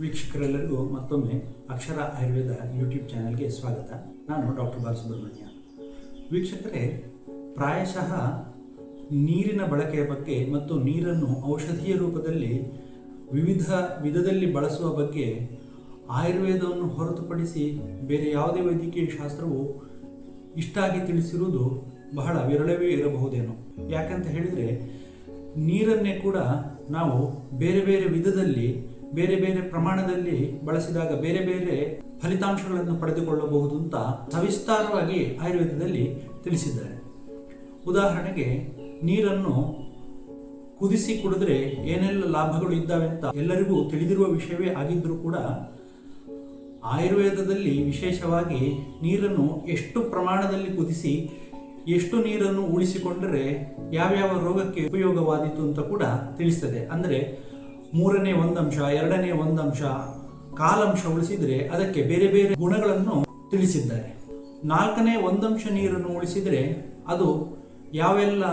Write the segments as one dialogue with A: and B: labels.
A: ವೀಕ್ಷಕರೆಲ್ಲರಿಗೂ ಮತ್ತೊಮ್ಮೆ ಅಕ್ಷರ ಆಯುರ್ವೇದ ಯೂಟ್ಯೂಬ್ ಚಾನೆಲ್ಗೆ ಸ್ವಾಗತ. ನಾನು ಡಾಕ್ಟರ್ ಬಾಲಸುಬ್ರಹ್ಮಣ್ಯ. ವೀಕ್ಷಕರೇ, ಪ್ರಾಯಶಃ ನೀರಿನ ಬಳಕೆಯ ಬಗ್ಗೆ ಮತ್ತು ನೀರನ್ನು ಔಷಧೀಯ ರೂಪದಲ್ಲಿ ವಿವಿಧ ವಿಧದಲ್ಲಿ ಬಳಸುವ ಬಗ್ಗೆ ಆಯುರ್ವೇದವನ್ನು ಹೊರತುಪಡಿಸಿ ಬೇರೆ ಯಾವುದೇ ವೈದ್ಯಕೀಯ ಶಾಸ್ತ್ರವು ಇಷ್ಟಾಗಿ ತಿಳಿಸಿರುವುದು ಬಹಳ ವಿರಳವೇ ಇರಬಹುದೇನೋ. ಯಾಕಂತ ಹೇಳಿದರೆ, ನೀರನ್ನೇ ಕೂಡ ನಾವು ಬೇರೆ ಬೇರೆ ವಿಧದಲ್ಲಿ ಬೇರೆ ಬೇರೆ ಪ್ರಮಾಣದಲ್ಲಿ ಬಳಸಿದಾಗ ಬೇರೆ ಬೇರೆ ಫಲಿತಾಂಶಗಳನ್ನು ಪಡೆದುಕೊಳ್ಳಬಹುದು ಅಂತ ಸವಿಸ್ತಾರವಾಗಿ ಆಯುರ್ವೇದದಲ್ಲಿ ತಿಳಿಸಿದ್ದಾರೆ. ಉದಾಹರಣೆಗೆ, ನೀರನ್ನು ಕುದಿಸಿ ಕುಡಿದ್ರೆ ಏನೆಲ್ಲ ಲಾಭಗಳು ಇದ್ದಾವೆ ಅಂತ ಎಲ್ಲರಿಗೂ ತಿಳಿದಿರುವ ವಿಷಯವೇ ಆಗಿದ್ರೂ ಕೂಡ, ಆಯುರ್ವೇದದಲ್ಲಿ ವಿಶೇಷವಾಗಿ ನೀರನ್ನು ಎಷ್ಟು ಪ್ರಮಾಣದಲ್ಲಿ ಕುದಿಸಿ, ಎಷ್ಟು ನೀರನ್ನು ಉಳಿಸಿಕೊಂಡರೆ ಯಾವ್ಯಾವ ರೋಗಕ್ಕೆ ಉಪಯೋಗವಾದೀತು ಅಂತ ಕೂಡ ತಿಳಿಸ್ತದೆ. ಅಂದರೆ ಮೂರನೇ ಒಂದಂಶ, ಎರಡನೇ ಒಂದಂಶ ಕಾಲಂಶ ಉಳಿಸಿದರೆ ಅದಕ್ಕೆ ಬೇರೆ ಬೇರೆ ಗುಣಗಳನ್ನು ತಿಳಿಸಿದ್ದಾರೆ. ನಾಲ್ಕನೇ ಒಂದಂಶ ನೀರನ್ನು ಉಳಿಸಿದರೆ ಅದು ಯಾವೆಲ್ಲ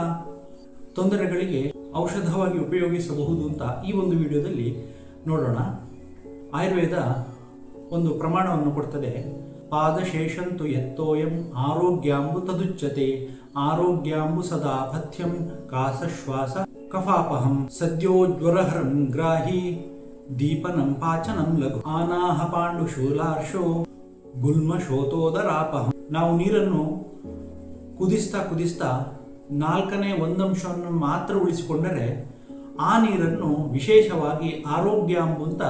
A: ತೊಂದರೆಗಳಿಗೆ ಔಷಧವಾಗಿ ಉಪಯೋಗಿಸಬಹುದು ಅಂತ ಈ ಒಂದು ವಿಡಿಯೋದಲ್ಲಿ ನೋಡೋಣ. ಆಯುರ್ವೇದ ಒಂದು ಪ್ರಮಾಣವನ್ನು ಕೊಡ್ತದೆ. ಪಾದಶೇಷಂತು ಎತ್ತೋಯಂ ಆರೋಗ್ಯಾಂಬು ತದುಚ್ಯತೆ ಆರೋಗ್ಯಾಂಬು ಸದಾ ಪಥ್ಯಂ ಕಾಸಶ್ವಾಸ ಕಫಾಪಹಂ ಸದ್ಯೋಜ್ವರಹರಂ ಗ್ರಾಹಿ ದೀಪನಂ ಪಾಚನಂ ಲಘು ಆನಾಹ ಪಾಂಡು ಶೂಲಾರ್ಷೋ ಗುಲ್ಮ ಶೋತೋದರಾಪಹಂ ನಾವು ನೀರನ್ನು ಕುದಿಸ್ತಾ ಕುದಿಸ್ತಾ ನಾಲ್ಕನೇ ಒಂದಂಶವನ್ನು ಮಾತ್ರ ಉಳಿಸಿಕೊಂಡರೆ ಆ ನೀರನ್ನು ವಿಶೇಷವಾಗಿ ಆರೋಗ್ಯಾಂಬು ಅಂತ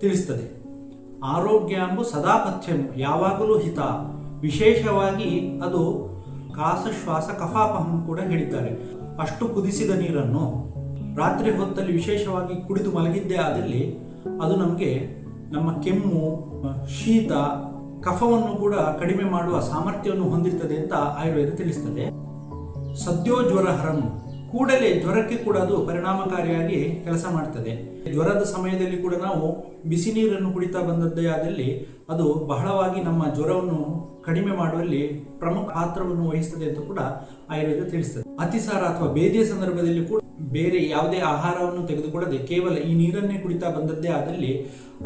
A: ತಿಳಿಸ್ತದೆ. ಆರೋಗ್ಯಾಂಬು ಸದಾಪಥ್ಯಂ ಯಾವಾಗಲೂ ಹಿತ. ವಿಶೇಷವಾಗಿ ಅದು ಕಾಸಶ್ವಾಸ ಕಫಾಪಹಂ ಕೂಡ ಹೇಳಿದ್ದಾರೆ. ಅಷ್ಟು ಕುದಿಸಿದ ನೀರನ್ನು ರಾತ್ರಿ ಹೊತ್ತಲ್ಲಿ ವಿಶೇಷವಾಗಿ ಕುಡಿದು ಮಲಗಿದ್ದೇ ಆದಲ್ಲಿ ಅದು ನಮಗೆ ನಮ್ಮ ಕೆಮ್ಮು, ಶೀತ, ಕಫವನ್ನು ಕೂಡ ಕಡಿಮೆ ಮಾಡುವ ಸಾಮರ್ಥ್ಯವನ್ನು ಹೊಂದಿರ್ತದೆ ಅಂತ ಆಯುರ್ವೇದ ತಿಳಿಸ್ತದೆ. ಸದ್ಯೋ ಜ್ವರ ಹರಂ ಕೂಡಲೇ ಜ್ವರಕ್ಕೆ ಕೂಡ ಅದು ಪರಿಣಾಮಕಾರಿಯಾಗಿ ಕೆಲಸ ಮಾಡ್ತದೆ. ಜ್ವರದ ಸಮಯದಲ್ಲಿ ಕೂಡ ನಾವು ಬಿಸಿ ನೀರನ್ನು ಕುಡಿತಾ ಬಂದದ್ದೇ ಆದಲ್ಲಿ ಅದು ಬಹಳವಾಗಿ ನಮ್ಮ ಜ್ವರವನ್ನು ಕಡಿಮೆ ಮಾಡುವಲ್ಲಿ ಪ್ರಮುಖ ಪಾತ್ರವನ್ನು ವಹಿಸುತ್ತದೆ ಅಂತ ಕೂಡ ಆಯುರ್ವೇದ ತಿಳಿಸ್ತದೆ. ಅತಿಸಾರ ಅಥವಾ ಬೇದಿಯ ಸಂದರ್ಭದಲ್ಲಿ ಕೂಡ ಬೇರೆ ಯಾವುದೇ ಆಹಾರವನ್ನು ತೆಗೆದುಕೊಳ್ಳದೆ ಕೇವಲ ಈ ನೀರನ್ನೇ ಕುಡಿತಾ ಬಂದದ್ದೇ ಆದಲ್ಲಿ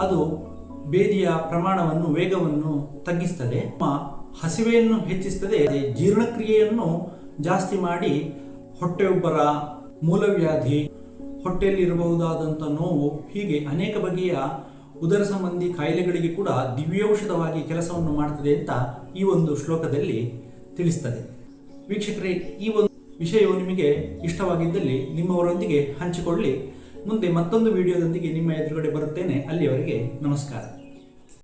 A: ಅದು ಬೇದಿಯ ಪ್ರಮಾಣವನ್ನು, ವೇಗವನ್ನು ತಗ್ಗಿಸ್ತದೆ. ಹಸಿವೆಯನ್ನು ಹೆಚ್ಚಿಸ್ತದೆ. ಜೀರ್ಣಕ್ರಿಯೆಯನ್ನು ಜಾಸ್ತಿ ಮಾಡಿ ಹೊಟ್ಟೆ ಉಬ್ಬರ, ಮೂಲವ್ಯಾಧಿ ಹೊಟ್ಟೆಯಲ್ಲಿ ಇರಬಹುದಾದಂಥ ನೋವು ಹೀಗೆ ಅನೇಕ ಬಗೆಯ ಉದರ ಸಂಬಂಧಿ ಕಾಯಿಲೆಗಳಿಗೆ ಕೂಡ ದಿವ್ಯೌಷಧವಾಗಿ ಕೆಲಸವನ್ನು ಮಾಡ್ತದೆ ಅಂತ ಈ ಒಂದು ಶ್ಲೋಕದಲ್ಲಿ ತಿಳಿಸ್ತದೆ. ವೀಕ್ಷಕರೇ, ಈ ಒಂದು ವಿಷಯವು ನಿಮಗೆ ಇಷ್ಟವಾಗಿದ್ದಲ್ಲಿ ನಿಮ್ಮವರೊಂದಿಗೆ ಹಂಚಿಕೊಳ್ಳಿ. ಮುಂದೆ ಮತ್ತೊಂದು ವಿಡಿಯೋದೊಂದಿಗೆ ನಿಮ್ಮ ಎದುರುಗಡೆ ಬರುತ್ತೇನೆ. ಅಲ್ಲಿಯವರೆಗೆ ನಮಸ್ಕಾರ.